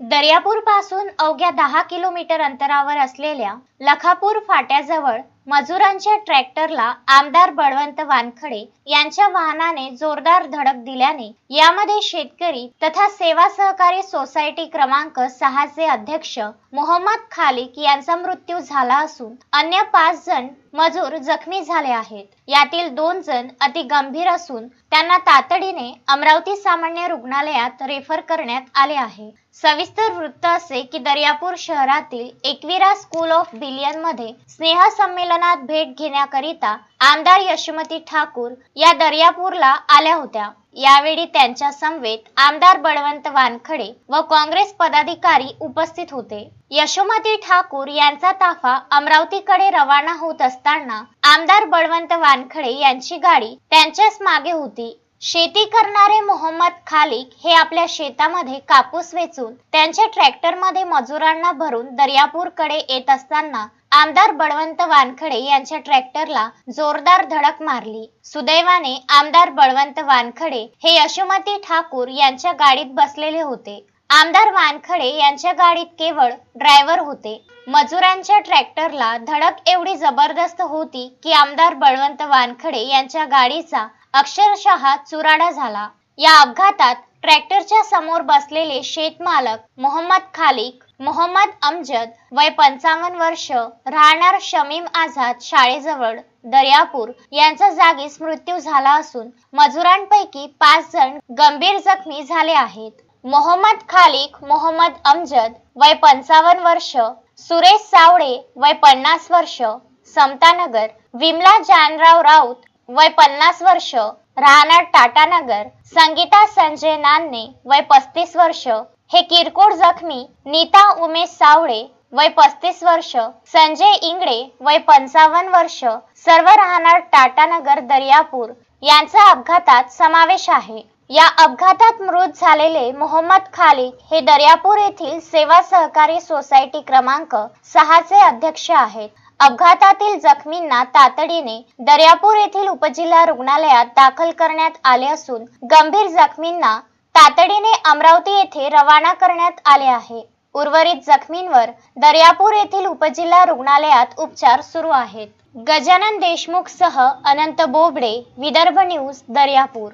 दर्यापूरपासून अवघ्या दहा किलोमीटर अंतरावर असलेल्या लखापूर फाट्याजवळ मजुरांच्या ट्रॅक्टरला आमदार बळवंत वानखडे यांच्या वाहनाने जोरदार धडक दिल्याने यामध्ये शेतकरी तथा सेवा सहकारी सोसायटी क्रमांक सहाचे अध्यक्ष मोहम्मद खालिक यांचा मृत्यू झाला असून अन्य पाच जण मजूर जखमी झाले आहेत. यातील दोन जण अति गंभीर असून त्यांना तातडीने अमरावती सामान्य रुग्णालयात रेफर करण्यात आले आहे. सविस्तर वृत्त असे की दर्यापूर शहरातील एकविरा स्कूल ऑफ बिलियनमध्ये स्नेह संमेलनात भेट घेण्याकरिता आमदार यशोमती ठाकूर या दर्यापूरला आल्या होत्या. यावेळी त्यांच्या समवेत आमदार बळवंत वानखडे व काँग्रेस पदाधिकारी उपस्थित होते. यशोमती ठाकूर यांचा ताफा अमरावतीकडे रवाना होत असताना आमदार बळवंत वानखडे यांची गाडी त्यांच्याच मागे होती. शेती करणारे मोहम्मद खालिक हे आपल्या शेतामध्ये कापूस वेचून त्यांच्या ट्रॅक्टरमध्ये मजुरांना भरून दर्यापूरकडे येत असताना आमदार बळवंत वानखडे यांच्या ट्रॅक्टरला जोरदार धडक मारली. सुदैवाने आमदार बळवंत वानखडे हे यशोमती ठाकूर यांच्या गाडीत बसलेले होते. आमदार वानखडे यांच्या गाडीत केवळ ड्रायव्हर होते. मजुरांच्या ट्रॅक्टरला धडक एवढी जबरदस्त होती की आमदार बळवंत वानखडे यांच्या गाडीचा अक्षरशः चुराडा झाला. या अपघातात ट्रॅक्टरच्या समोर बसलेले शेतमालक मोहम्मद खालिक मोहम्मद अमजद वय पंचावन्न वर्ष राहणार शमीम आझाद शाळेजवळ दर्यापूर. यांचा जागीच मृत्यू झाला असून मजुरांपैकी पाच जण गंभीर जखमी झाले आहेत. मोहम्मद खालिक मोहम्मद अमजद वय पंचावन्न वर्ष सुरेश सावळे वय पन्नास वर्ष समतानगर विमला जानराव राऊत वय पन्नास वर्ष राहणार टाटानगर संगीता संजय नान्ने वय पस्तीस वर्ष हे किरकोळ जखमी नीता उमेश सावळे वय पस्तीस वर्ष संजय इंगडे वय पंचावन्न वर्ष सर्व राहणार टाटानगर दर्यापूर यांचा अपघातात समावेश आहे. या अपघातात मृत झालेले मोहम्मद खालिक हे दर्यापूर येथील सेवा सहकारी सोसायटी क्रमांक सहाचे अध्यक्ष आहेत. अपघातातील जखमींना तातडीने दर्यापूर येथील उपजिल्हा रुग्णालयात दाखल करण्यात आले असून गंभीर जखमींना तातडीने अमरावती येथे रवाना करण्यात आले आहे. उर्वरित जखमींवर दर्यापूर येथील उपजिल्हा रुग्णालयात उपचार सुरू आहेत. गजानन देशमुख सह अनंत बोबडे विदर्भ न्यूज दर्यापूर.